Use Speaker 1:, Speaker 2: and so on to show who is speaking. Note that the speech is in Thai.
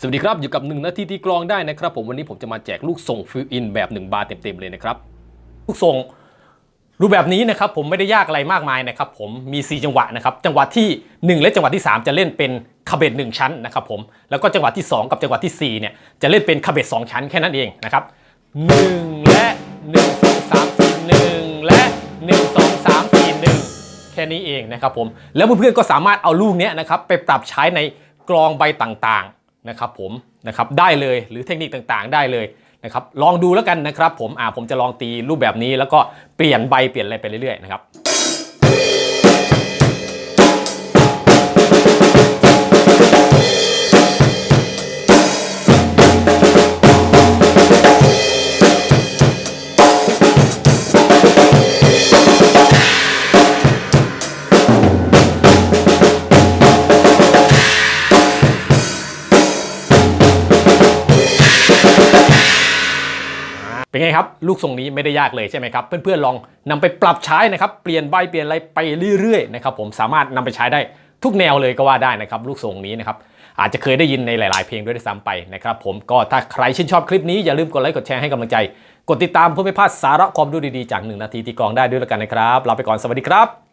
Speaker 1: สวัสดีครับ อยู่กับ 1 นาทีที่กรองได้นะครับ ผมวันนี้ผมจะมาแจกลูกส่งฟิลอินแบบ 1 บาร์เต็มๆเลยนะครับ ลูกส่งรูปแบบนี้นะครับผมไม่ได้ยากอะไรมากมายนะครับผมมี 4 จังหวะนะครับจังหวะที่ 1 และจังหวะที่ 3 จะเล่นเป็นคาเบตหนึ่งชั้นนะครับผมแล้วก็จังหวะที่ 2 กับจังหวะที่4เนี่ยจะเล่นเป็นคาเบตสองชั้นแค่นั้นเองนะครับ1และ 1 2 3 4 1 และ 1 2 3 4 1 แค่นี้เองนะครับผมแล้วเพื่อนๆก็สามารถเอาลูกนี้นะครับไปปรับใช้ในกรองใบต่างๆ นะครับผมนะครับได้เลยหรือเทคนิคต่างๆ ได้เลยนะครับลองดูแล้วกันนะครับผมอ่าผมจะลองตีรูปแบบนี้แล้วก็เปลี่ยนใบเปลี่ยนอะไรไปเรื่อยๆนะครับ เป็นไงครับลูกทรงนี้ไม่ได้ยากเลยใช่ไหมครับเพื่อนๆลองนำไปปรับใช้นะครับเปลี่ยนใบเปลี่ยนอะไรไปเรื่อยๆนะครับผมสามารถนำไปใช้ได้ทุกแนวเลยก็ว่าได้นะครับลูกทรงนี้นะครับอาจจะเคยได้ยินในหลาย ๆ เพลงด้วยซ้ำไปนะครับผมก็ถ้าใครชื่นชอบคลิปนี้อย่าลืมกดไลค์กดแชร์ให้กำลังใจ กดติดตามเพื่อไม่พลาดสาระความรู้ดี ๆ จาก 1 นาทีที่กรองได้ด้วยแล้วกันนะครับลาไปก่อนสวัสดีครับ